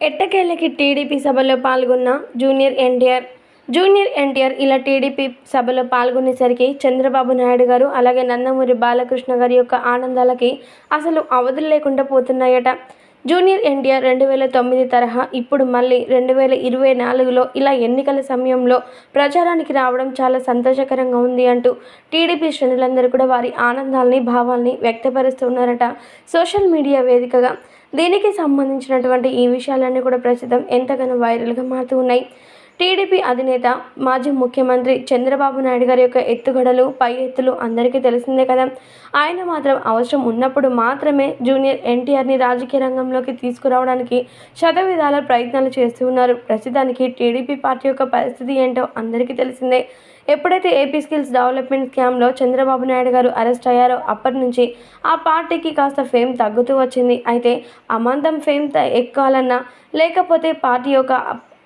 ఎట్టకేళ్ళకి టీడీపీ సభలో పాల్గొన్న junior NTR. Junior NTR ఇలా టీడీపీ సభలో పాల్గొనేసరికి చంద్రబాబు నాయుడు గారు అలాగే నందమూరి బాలకృష్ణ గారి యొక్క ఆనందాలకి అసలు అవధులు లేకుండా పోతున్నాయట. జూనియర్ ఎన్టీఆర్ రెండు వేల తొమ్మిది తరహా ఇప్పుడు మళ్ళీ రెండు వేల ఇరవై నాలుగులో ఇలా ఎన్నికల సమయంలో ప్రచారానికి రావడం చాలా సంతోషకరంగా ఉంది అంటూ టీడీపీ శ్రేణులందరూ కూడా వారి ఆనందాల్ని భావాల్ని వ్యక్తపరుస్తున్నారట సోషల్ మీడియా వేదికగా. దీనికి సంబంధించినటువంటి ఈ విషయాలన్నీ కూడా ప్రస్తుతం ఎంతగానో వైరల్గా మారుతూ ఉన్నాయి. టీడీపీ అధినేత మాజీ ముఖ్యమంత్రి చంద్రబాబు నాయుడు గారి యొక్క ఎత్తుగడలు పై ఎత్తులు అందరికీ తెలిసిందే కదా. ఆయన మాత్రం అవసరం ఉన్నప్పుడు మాత్రమే జూనియర్ ఎన్టీఆర్ని రాజకీయ రంగంలోకి తీసుకురావడానికి శతవిధాల ప్రయత్నాలు చేస్తూ ఉన్నారు. ప్రస్తుతానికి టీడీపీ పార్టీ యొక్క పరిస్థితి ఏంటో అందరికీ తెలిసిందే. ఎప్పుడైతే ఏపీ స్కిల్స్ డెవలప్మెంట్ స్కామ్లో చంద్రబాబు నాయుడు గారు అరెస్ట్ అయ్యారో అప్పటి నుంచి ఆ పార్టీకి కాస్త ఫేమ్ తగ్గుతూ వచ్చింది. అయితే అమాంతం ఫేమ్ ఎక్కాలన్నా లేకపోతే పార్టీ యొక్క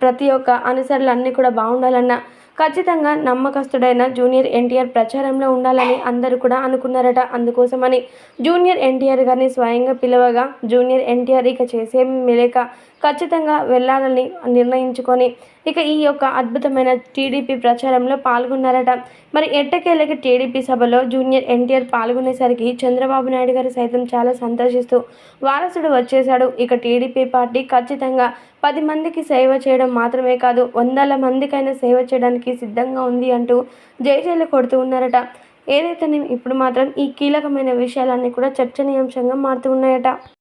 ప్రతి ఒక్క అనుసరులు అన్నీ కూడా బాగుండాలన్నా ఖచ్చితంగా నమ్మకస్తుడైన జూనియర్ ఎన్టీఆర్ ప్రచారంలో ఉండాలని అందరూ కూడా అనుకున్నారట. అందుకోసమని జూనియర్ ఎన్టీఆర్ గారిని స్వయంగా పిలవగా జూనియర్ ఎన్టీఆర్ ఇక చేసే లేక ఖచ్చితంగా వెళ్ళాలని నిర్ణయించుకొని ఇక ఈ యొక్క అద్భుతమైన టీడీపీ ప్రచారంలో పాల్గొన్నారట. మరి ఎట్టకేళ్ళకి టీడీపీ సభలో జూనియర్ ఎన్టీఆర్ పాల్గొనేసరికి చంద్రబాబు నాయుడు గారు సైతం చాలా సంతోషిస్తూ వారసుడు వచ్చేశాడు. ఇక టీడీపీ పార్టీ ఖచ్చితంగా పది మందికి సేవ చేయడం మాత్రమే కాదు వందల మందికైనా సేవ చేయడానికి సిద్ధంగా ఉంది అంటూ జైజైలు కొడుతూ ఉన్నారట. ఏదైతేనే ఇప్పుడు మాత్రం ఈ కీలకమైన విషయాలన్నీ కూడా చర్చనీయాంశంగా మారుతూ ఉన్నాయట.